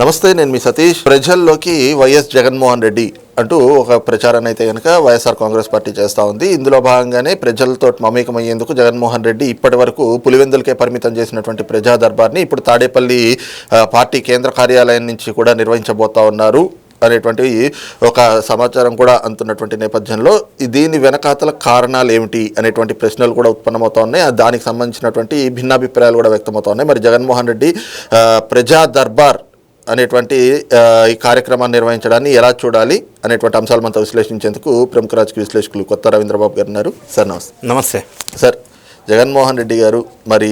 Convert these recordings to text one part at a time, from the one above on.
నమస్తే నేను మీ సతీష్. ప్రజల్లోకి వైఎస్ జగన్మోహన్ రెడ్డి అంటూ ఒక ప్రచారాన్ని అయితే కనుక వైఎస్ఆర్ కాంగ్రెస్ పార్టీ చేస్తూ ఉంది. ఇందులో భాగంగానే ప్రజలతో మమేకమయ్యేందుకు జగన్మోహన్ రెడ్డి ఇప్పటి వరకు పులివెందులకే పరిమితం చేసినటువంటి ప్రజా దర్బార్ని ఇప్పుడు తాడేపల్లి పార్టీ కేంద్ర కార్యాలయం నుంచి కూడా నిర్వహించబోతా ఉన్నారు అనేటువంటి ఒక సమాచారం కూడా అందుతున్నటువంటి నేపథ్యంలో. దీని వెనకాతల కారణాలు ఏమిటి అనేటువంటి ప్రశ్నలు కూడా ఉత్పన్నమవుతా ఉన్నాయి. దానికి సంబంధించినటువంటి భిన్నాభిప్రాయాలు కూడా వ్యక్తమవుతా ఉన్నాయి. మరి జగన్మోహన్ రెడ్డి ప్రజా దర్బార్ అనేటువంటి ఈ కార్యక్రమాన్ని నిర్వహించడాన్ని ఎలా చూడాలి అనేటువంటి అంశాలు మనతో విశ్లేషించేందుకు ప్రముఖ రాజకీయ విశ్లేషకులు కొత్త రవీంద్రబాబు గారు ఉన్నారు. సార్ నమస్తే. నమస్తే. సార్ జగన్మోహన్ రెడ్డి గారు మరి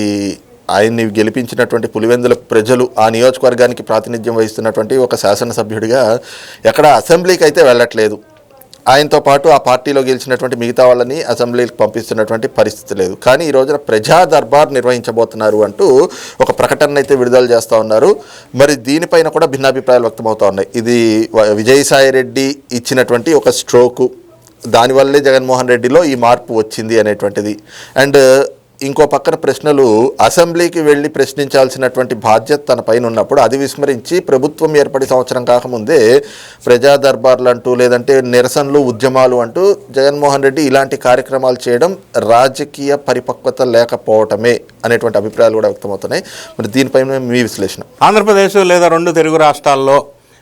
ఆయన్ని గెలిపించినటువంటి పులివెందుల ప్రజలు ఆ నియోజకవర్గానికి ప్రాతినిధ్యం వహిస్తున్నటువంటి ఒక శాసనసభ్యుడిగా ఎక్కడ అసెంబ్లీకి అయితే వెళ్ళట్లేదు. ఆయనతో పాటు ఆ పార్టీలో గెలిచినటువంటి మిగతా వాళ్ళని అసెంబ్లీకి పంపిస్తున్నటువంటి పరిస్థితి లేదు. కానీ ఈ రోజున ప్రజా దర్బార్ నిర్వహించబోతున్నారు అంటూ ఒక ప్రకటన అయితే విడుదల చేస్తూ ఉన్నారు. మరి దీనిపైన కూడా భిన్నాభిప్రాయాలు వ్యక్తమవుతూ ఉన్నాయి. ఇది వ- విజయసాయి రెడ్డి ఇచ్చినటువంటి ఒక స్ట్రోకు దానివల్లే జగన్మోహన్ రెడ్డిలో ఈ మార్పు వచ్చింది అనేటువంటిది. అండ్ ఇంకో పక్కన ప్రశ్నలు అసెంబ్లీకి వెళ్ళి ప్రశ్నించాల్సినటువంటి బాధ్యత తన పైన ఉన్నప్పుడు అది విస్మరించి ప్రభుత్వం ఏర్పడి సంవత్సరం కాకముందే ప్రజా దర్బార్లు అంటూ లేదంటే నిరసనలు ఉద్యమాలు అంటూ జగన్మోహన్ రెడ్డి ఇలాంటి కార్యక్రమాలు చేయడం రాజకీయ పరిపక్వత లేకపోవటమే అనేటువంటి అభిప్రాయాలు కూడా వ్యక్తమవుతున్నాయి. మరి దీనిపైన మీ విశ్లేషణ. ఆంధ్రప్రదేశ్ లేదా రెండు తెలుగు రాష్ట్రాల్లో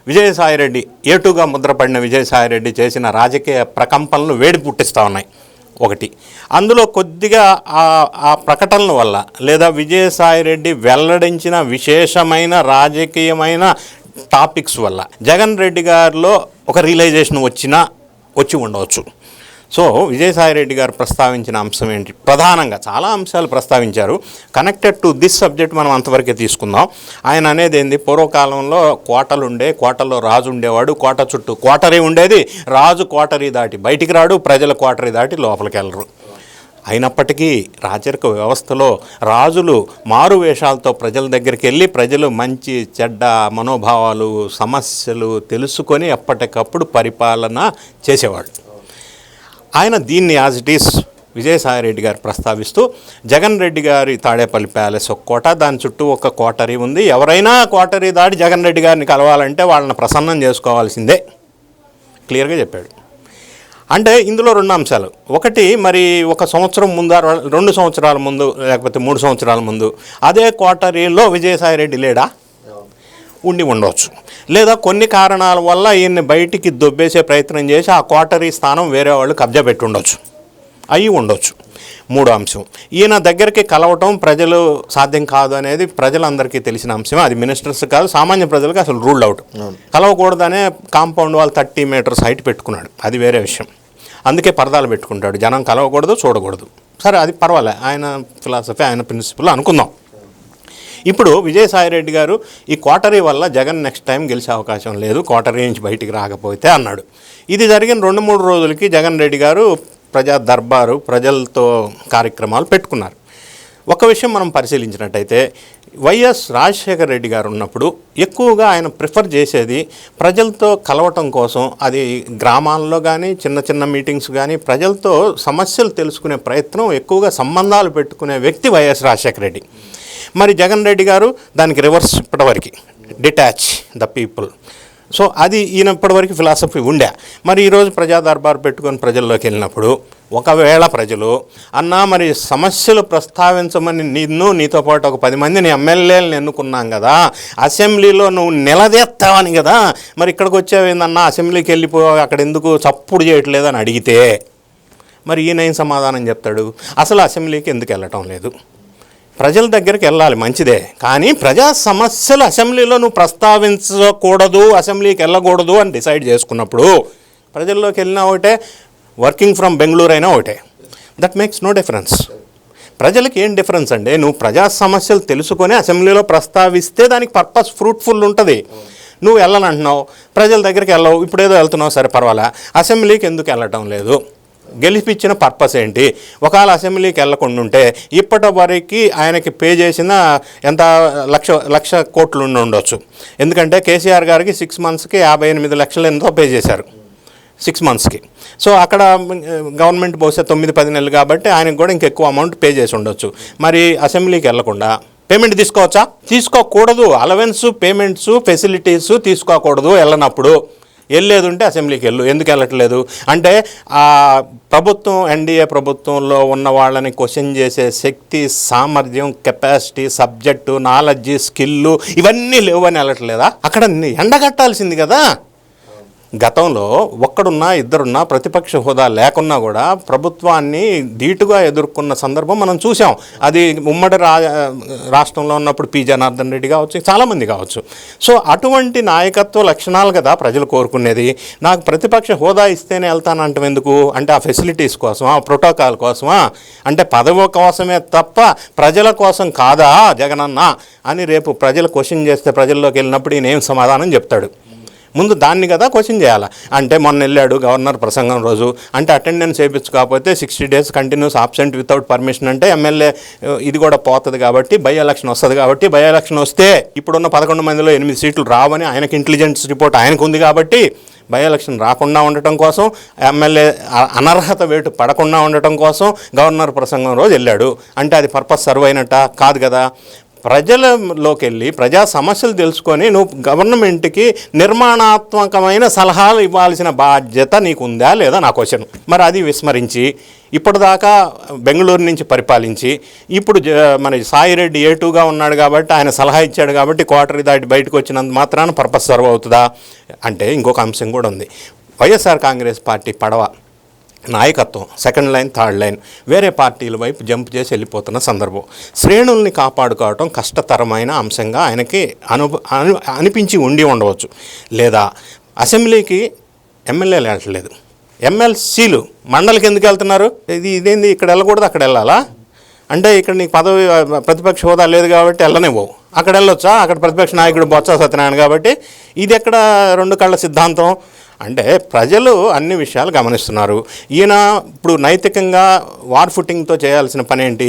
విజయసాయిరెడ్డి ఏటుగా ముద్రపడిన విజయసాయిరెడ్డి చేసిన రాజకీయ ప్రకంపనలు వేడి పుట్టిస్తూ ఉన్నాయి. ఒకటి. అందులో కొద్దిగా ఆ ప్రకటనల వల్ల లేదా విజయసాయిరెడ్డి వెల్లడించిన విశేషమైన రాజకీయమైన టాపిక్స్ వల్ల జగన్ రెడ్డి గారిలో ఒక రియలైజేషన్ వచ్చినా వచ్చి ఉండవచ్చు. సో విజయసాయిరెడ్డి గారు ప్రస్తావించిన అంశం ఏంటి? ప్రధానంగా చాలా అంశాలు ప్రస్తావించారు. కనెక్టెడ్ టు దిస్ సబ్జెక్ట్ మనం అంతవరకే తీసుకుందాం. ఆయన అనేది ఏంది? పూర్వకాలంలో కోటలు ఉండే కోటలో రాజు ఉండేవాడు కోట చుట్టూ కోటరీ ఉండేది రాజు కోటరీ దాటి బయటికి రాడు ప్రజల కోటరీ దాటి లోపలికి వెళ్ళరు. అయినప్పటికీ రాచరిక వ్యవస్థలో రాజులు మారు వేషాలతో ప్రజల దగ్గరికి వెళ్ళి ప్రజలు మంచి చెడ్డ మనోభావాలు సమస్యలు తెలుసుకొని ఎప్పటికప్పుడు పరిపాలన చేసేవాడు. ఆయన దీన్ని యాజ్ ఇట్ ఈస్ విజయసాయిరెడ్డి గారు ప్రస్తావిస్తూ జగన్ రెడ్డి గారి తాడేపల్లి ప్యాలెస్ ఒక కోట దాని చుట్టూ ఒక కోటరీ ఉంది. ఎవరైనా కోటరీ దాటి జగన్ రెడ్డి గారిని కలవాలంటే వాళ్ళని ప్రసన్నం చేసుకోవాల్సిందే. క్లియర్గా చెప్పాడు. అంటే ఇందులో రెండు అంశాలు. ఒకటి మరి ఒక సంవత్సరం ముందు రెండు సంవత్సరాల ముందు లేకపోతే మూడు సంవత్సరాల ముందు అదే కోటరీలో విజయసాయిరెడ్డి లేడా? ఉండి ఉండవచ్చు లేదా కొన్ని కారణాల వల్ల ఈయన్ని బయటికి దొబ్బేసే ప్రయత్నం చేసి ఆ క్వార్టరీ స్థానం వేరే వాళ్ళు కబ్జా పెట్టి ఉండొచ్చు. అయి ఉండొచ్చు. మూడో అంశం. ఈయన దగ్గరికి కలవటం ప్రజలు సాధ్యం కాదు అనేది ప్రజలందరికీ తెలిసిన అంశం అది మినిస్టర్స్ కాదు సామాన్య ప్రజలకు అసలు రూల్డ్ అవుట్. కలవకూడదనే కాంపౌండ్ వాళ్ళు థర్టీ మీటర్స్ హైట్ పెట్టుకున్నాడు. అది వేరే విషయం. అందుకే పరదాలు పెట్టుకుంటాడు. జనం కలవకూడదు చూడకూడదు. సరే అది పర్వాలే. ఆయన ఫిలాసఫీ ఆయన ప్రిన్సిపల్ అనుకుందాం. ఇప్పుడు విజయసాయిరెడ్డి గారు ఈ క్వార్టరీ వల్ల జగన్ నెక్స్ట్ టైం గెలిచే అవకాశం లేదు క్వార్టరీ నుంచి బయటికి రాకపోతే అన్నాడు. ఇది జరిగిన రెండు మూడు రోజులకి జగన్ రెడ్డి గారు ప్రజా దర్బారు ప్రజలతో కార్యక్రమాలు పెట్టుకున్నారు. ఒక విషయం మనం పరిశీలించినట్టయితే వైఎస్ రాజశేఖర రెడ్డి గారు ఉన్నప్పుడు ఎక్కువగా ఆయన ప్రిఫర్ చేసేది ప్రజలతో కలవటం కోసం అది గ్రామాల్లో కానీ చిన్న చిన్న మీటింగ్స్ కానీ ప్రజలతో సమస్యలు తెలుసుకునే ప్రయత్నం ఎక్కువగా సంబంధాలు పెట్టుకునే వ్యక్తి వైఎస్ రాజశేఖర రెడ్డి. మరి జగన్ రెడ్డి గారు దానికి రివర్స్ ఇప్పటివరకు. Detach the people. సో అది ఈయన ఇప్పటివరకు ఫిలాసఫీ ఉండే. మరి ఈరోజు ప్రజా దర్బార్ పెట్టుకొని ప్రజల్లోకి వెళ్ళినప్పుడు ఒకవేళ ప్రజలు అన్నా మరి సమస్యలు ప్రస్తావించమని నిన్ను నీతో పాటు ఒక పది మందిని ఎమ్మెల్యేలను ఎన్నుకున్నాం కదా అసెంబ్లీలో నువ్వు నిలదీస్తావని కదా మరి ఇక్కడికి వచ్చావేందన్నా అసెంబ్లీకి వెళ్ళిపో అక్కడ ఎందుకు చప్పుడు చేయట్లేదని అడిగితే మరి ఈయన ఏం సమాధానం చెప్తాడు? అసలు అసెంబ్లీకి ఎందుకు వెళ్ళటం లేదు? ప్రజల దగ్గరికి వెళ్ళాలి మంచిదే. కానీ ప్రజా సమస్యలు అసెంబ్లీలో నువ్వు ప్రస్తావించకూడదు అసెంబ్లీకి వెళ్ళకూడదు అని డిసైడ్ చేసుకున్నప్పుడు ప్రజల్లోకి వెళ్ళినా ఒకటే వర్కింగ్ ఫ్రమ్ బెంగళూరు అయినా ఒకటే. దట్ మేక్స్ నో డిఫరెన్స్ ప్రజలకి ఏం డిఫరెన్స్ అండి? నువ్వు ప్రజా సమస్యలు తెలుసుకొని అసెంబ్లీలో ప్రస్తావిస్తే దానికి పర్పస్ ఫ్రూట్ఫుల్ ఉంటుంది. నువ్వు వెళ్ళనంటున్నావు ప్రజల దగ్గరికి వెళ్ళవు ఇప్పుడేదో వెళ్తున్నావు సరే పర్వాలే. అసెంబ్లీకి ఎందుకు వెళ్ళటం లేదు? గెలిపించిన పర్పస్ ఏంటి? ఒకవేళ అసెంబ్లీకి వెళ్ళకుండా ఉంటే ఇప్పటి వరకు ఆయనకి పే చేసిన ఎంత లక్ష లక్ష కోట్లు ఉండొచ్చు. ఎందుకంటే కేసీఆర్ గారికి సిక్స్ మంత్స్కి యాభై ఎనిమిది లక్షలు ఎంతో పే చేశారు. సిక్స్ మంత్స్కి సో అక్కడ గవర్నమెంట్ బహుశా తొమ్మిది పది నెలలు కాబట్టి ఆయనకు కూడా ఇంకెక్కువ అమౌంట్ పే చేసి ఉండొచ్చు. మరి అసెంబ్లీకి వెళ్ళకుండా పేమెంట్ తీసుకోవచ్చా? తీసుకోకూడదు. అలవెన్స్ పేమెంట్స్ ఫెసిలిటీస్ తీసుకోకూడదు వెళ్ళనప్పుడు వెళ్ళేది ఉంటే అసెంబ్లీకి వెళ్ళు ఎందుకు వెళ్ళట్లేదు? అంటే ఆ ప్రభుత్వం ఎన్డీఏ ప్రభుత్వంలో ఉన్న వాళ్ళని క్వశ్చన్ చేసే శక్తి సామర్థ్యం కెపాసిటీ సబ్జెక్టు నాలెడ్జ్ స్కిల్లు ఇవన్నీ లేవని వెళ్ళట్లేదా? అక్కడ ఎండగట్టాల్సింది కదా. గతంలో ఒక్కడున్నా ఇద్దరున్నా ప్రతిపక్ష హోదా లేకున్నా కూడా ప్రభుత్వాన్ని ధీటుగా ఎదుర్కొన్న సందర్భం మనం చూసాం అది ఉమ్మడి రా రాష్ట్రంలో ఉన్నప్పుడు పి. జనార్దన్ రెడ్డి కావచ్చు చాలామంది కావచ్చు. సో అటువంటి నాయకత్వ లక్షణాలు కదా ప్రజలు కోరుకునేది. నాకు ప్రతిపక్ష హోదా ఇస్తేనే వెళ్తానంటే ఎందుకు? అంటే ఆ ఫెసిలిటీస్ కోసమా ఆ ప్రోటోకాల్ కోసమా? అంటే పదవి కోసమే తప్ప ప్రజల కోసం కాదా జగనన్న అని రేపు ప్రజలు క్వశ్చన్ చేస్తే ప్రజల్లోకి వెళ్ళినప్పుడు ఈయన ఏం సమాధానం చెప్తాడు? ముందు దాన్ని కదా క్వశ్చన్ చేయాలి? అంటే మొన్న వెళ్ళాడు గవర్నర్ ప్రసంగం రోజు. అంటే attendance వేయించుకోకపోతే sixty days continuous absent without permission అంటే ఎమ్మెల్యే ఇది కూడా పోతుంది కాబట్టి బై ఎలక్షన్ వస్తుంది కాబట్టి బై ఎలక్షన్ వస్తే ఇప్పుడున్న పదకొండు మందిలో ఎనిమిది సీట్లు రావని ఆయనకి ఇంటెలిజెన్స్ రిపోర్ట్ ఆయనకు ఉంది కాబట్టి బై ఎలక్షన్ రాకుండా ఉండటం కోసం ఎమ్మెల్యే అనర్హత వేటు పడకుండా ఉండటం కోసం గవర్నర్ ప్రసంగం రోజు వెళ్ళాడు. అంటే అది పర్పస్ సర్వ్ అయినట్ట? కాదు కదా. ప్రజలలోకి వెళ్ళి ప్రజా సమస్యలు తెలుసుకొని నువ్వు గవర్నమెంట్కి నిర్మాణాత్మకమైన సలహాలు ఇవ్వాల్సిన బాధ్యత నీకు ఉందా లేదా నా క్వశ్చన్. మరి అది విస్మరించి ఇప్పటిదాకా బెంగళూరు నుంచి పరిపాలించి ఇప్పుడు జ- మన సాయిరెడ్డి ఏ టూగా ఉన్నాడు కాబట్టి ఆయన సలహా ఇచ్చాడు కాబట్టి క్వార్టర్ దాటి బయటకు వచ్చినంత మాత్రాన పర్పస్ సర్వ్ అవుతుందా? అంటే ఇంకొక అంశం కూడా ఉంది. వైఎస్ఆర్ కాంగ్రెస్ పార్టీ పడవ. నాయకత్వం సెకండ్ లైన్ థర్డ్ లైన్ వేరే పార్టీల వైపు జంప్ చేసి వెళ్ళిపోతున్న సందర్భం. శ్రేణుల్ని కాపాడుకోవటం కష్టతరమైన అంశంగా ఆయనకి అను అను అనిపించి ఉండి ఉండవచ్చు. లేదా అసెంబ్లీకి ఎమ్మెల్యేలు వెళ్ళట్లేదు. ఎమ్మెల్సీలు మండలికి ఎందుకు వెళ్తున్నారు? ఇది ఇదేంది? ఇక్కడ వెళ్ళకూడదు అక్కడ వెళ్ళాలా? అంటే ఇక్కడ నీకు పదవి ప్రతిపక్ష హోదా లేదు కాబట్టి వెళ్ళనివ్వవు. అక్కడ వెళ్ళొచ్చా? అక్కడ ప్రతిపక్ష నాయకుడు బొత్స సత్యనారాయణ కాబట్టి ఇది ఎక్కడ రెండు కళ్ళ సిద్ధాంతం. అంటే ప్రజలు అన్ని విషయాలు గమనిస్తున్నారు. ఈయన ఇప్పుడు నైతికంగా వార్ ఫుటింగ్తో చేయాల్సిన పని ఏంటి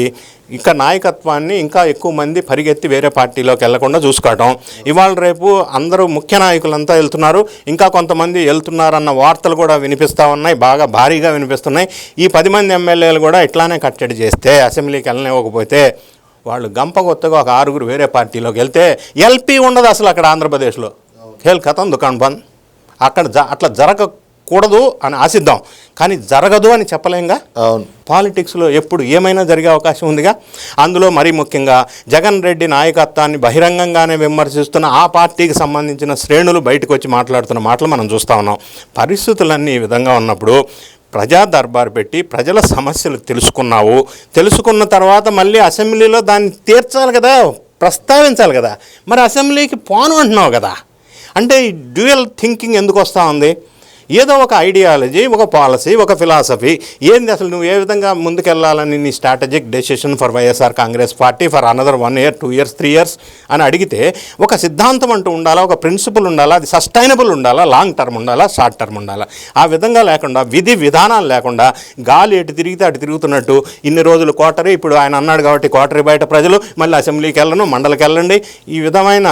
ఇంకా నాయకత్వాన్ని ఇంకా ఎక్కువ మంది పరిగెత్తి వేరే పార్టీలోకి వెళ్ళకుండా చూసుకోవటం. ఇవాళ రేపు అందరూ ముఖ్య నాయకులంతా వెళ్తున్నారు. ఇంకా కొంతమంది వెళ్తున్నారన్న వార్తలు కూడా వినిపిస్తూ ఉన్నాయి. బాగా భారీగా వినిపిస్తున్నాయి. ఈ పది మంది ఎమ్మెల్యేలు కూడా ఇట్లానే కట్టడి చేస్తే అసెంబ్లీకి వెళ్ళనివ్వకపోతే వాళ్ళు గంప కొత్తగా ఒక ఆరుగురు వేరే పార్టీలోకి వెళ్తే ఎల్పీ ఉండదు అసలు అక్కడ ఆంధ్రప్రదేశ్లో. ఖేల్ ఖతం దుకాణ్ బంద్. అక్కడ జ అట్లా జరగకూడదు అని ఆశిద్దాం. కానీ జరగదు అని చెప్పలేంగా? అవును. పాలిటిక్స్లో ఎప్పుడు ఏమైనా జరిగే అవకాశం ఉందిగా? అందులో మరీ ముఖ్యంగా జగన్ రెడ్డి నాయకత్వాన్ని బహిరంగంగానే విమర్శిస్తున్న ఆ పార్టీకి సంబంధించిన శ్రేణులు బయటకు వచ్చి మాట్లాడుతున్న మాటలు మనం చూస్తూ ఉన్నాం. పరిస్థితులన్నీ ఈ విధంగా ఉన్నప్పుడు ప్రజా దర్బారు పెట్టి ప్రజల సమస్యలు తెలుసుకున్నావు. తెలుసుకున్న తర్వాత మళ్ళీ అసెంబ్లీలో దాన్ని తీర్చాలి కదా? ప్రస్తావించాలి కదా? మరి అసెంబ్లీకి పోను అంటున్నావు కదా? అంటే డ్యూయల్ థింకింగ్ ఎందుకు వస్తూ ఉంది? ఏదో ఒక ఐడియాలజీ ఒక పాలసీ ఒక ఫిలాసఫీ ఏంది అసలు నువ్వు ఏ విధంగా ముందుకెళ్ళాలని నీ strategic decision for YSR Congress party for another one year two years three years అని అడిగితే ఒక సిద్ధాంతం అంటూ ఉండాలా ఒక ప్రిన్సిపల్ ఉండాలా అది సస్టైనబుల్ ఉండాలా లాంగ్ టర్మ్ ఉండాలా షార్ట్ టర్మ్ ఉండాలా? ఆ విధంగా లేకుండా విధి విధానాలు లేకుండా గాలి ఎటు తిరిగితే అటు తిరుగుతున్నట్టు ఇన్ని రోజులు కోటరీ ఇప్పుడు ఆయన అన్నాడు కాబట్టి కోటరీ బయట ప్రజలు మళ్ళీ అసెంబ్లీకి వెళ్ళను మండలికి వెళ్ళండి. ఈ విధమైన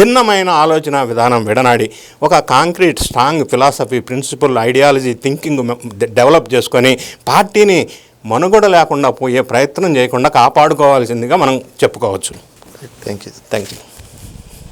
భిన్నమైన ఆలోచన విధానం విడనాడి. ఒక concrete strong philosophy principle ideology thinking develop చేసుకొని పార్టీని మనుగడ లేకుండా పోయే ప్రయత్నం చేయకుండా కాపాడుకోవాల్సిందిగా మనం చెప్పుకోవచ్చు. Thank you thank you